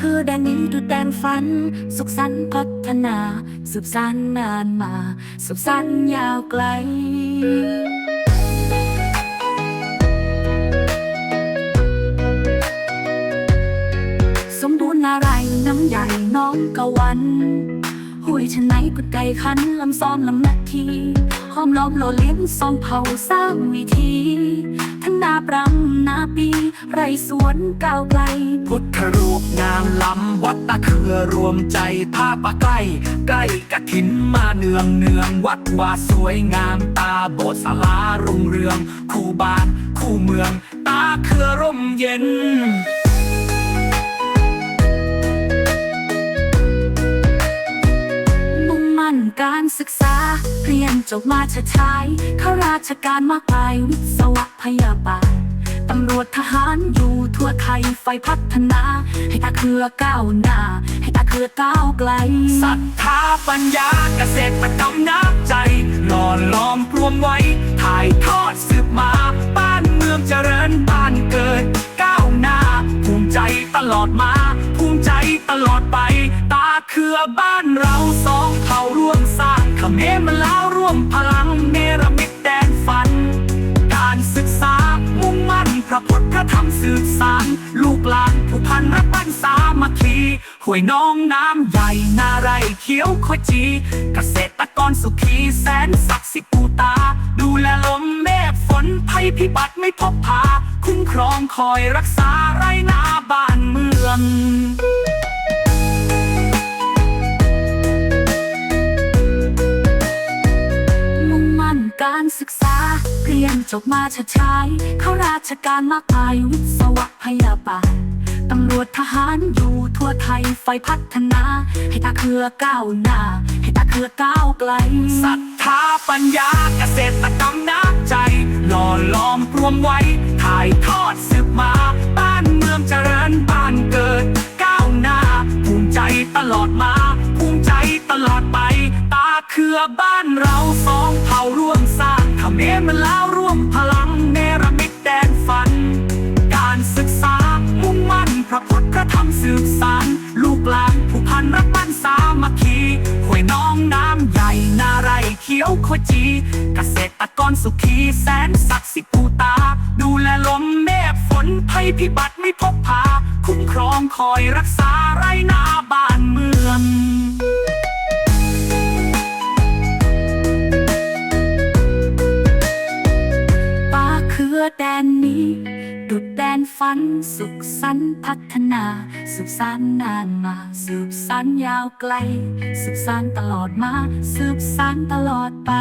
คือแดนนี้ดูแดนฝัน สุขสันต์พัฒนา สืบสานนานมา สืบสานยาวไกลสมบูรณ์อะไรน้ำใหญ่น้องกะวันหุยชะไหนกุดไก่ขันลำซ้อนลำนาทีหอมล้อมโลเลี้ยงซ้องเผาสร้างวิธี นาปรำนาปี ไรสวนก้าวไกล พุทธรูปงามล้ำวัดตะเครือรวมใจท่าปะใกล้ ใกล้กะถินมาเนืองเนืองวัดว่าสวยงามตาโบสถ์สลารุ่งเรือง คู่บ้าน คู่เมือง ตาเครือร่มเย็น จบมาชะชายข้าราชการมากมายวิศวะพยาบาลตำรวจทหารอยู่ทั่วไทยไฟพัฒนา ให้ตาเครือก้าวหน้า ให้ตาเครือก้าวไกลศรัทธาปัญญาเกษตรกรรมน้ำใจหล่อล้อมรวมไว้ ถ่ายทอดสืบมาบ้านเมืองเจริญบ้านเกิด ก้าวหน้า ภูมิใจตลอดมา ภูมิใจตลอดไป ตาเครือบ้านเราสองเผ่าร่วมสร้าง เมรมาแล้วร่วมพลังเนรมิตแดนฝัน การศึกษามุ่งมั่นพระพุทธพระธรรมสืบสานลูกหลานผู้พันรักบ้านสามัคคีห้วยน้องน้ำใหญ่นาไรเขียวขจี เกษตรกรสุขีแสนศักดิ์สิทธิ์ปูตา ดูแลลมเมฆฝนภัยพิบัติไม่พบพา คุ้มครองคอยรักษาไรนาบ้านเมือง จบมาชะชายเข้าราชการมากมายวิศวะพยาบาลตำรวจทหารอยู่ทั่วไทยไฟพัฒนา ให้ตาเครือก้าวหน้า ให้ตาเครือก้าวไกลศรัทธาปัญญาเกษตรกรรมน้ำใจ หล่อล้อมรวมไว้ ถ่ายทอดสืบมา บ้านเมืองเจริญบ้านเกิด ก้าวหน้า ภูมิใจตลอดมา ภูมิใจตลอดไป ตาเครือบ้านเราสอง วขจีเกษตรกรสุขีแสนศักดิ์สิทธิ์ปูตา ดูแลลมเมฆฝนภัยพิบัติไม่พบพา คุ้มครองคอยรักษาไรนาบ้านเมืองป่าเคือแดนนี้ ฝันสุขสันต์พัฒนา สืบสานนานมา สืบสานยาวไกล สืบสานตลอดมา สืบสานตลอดไป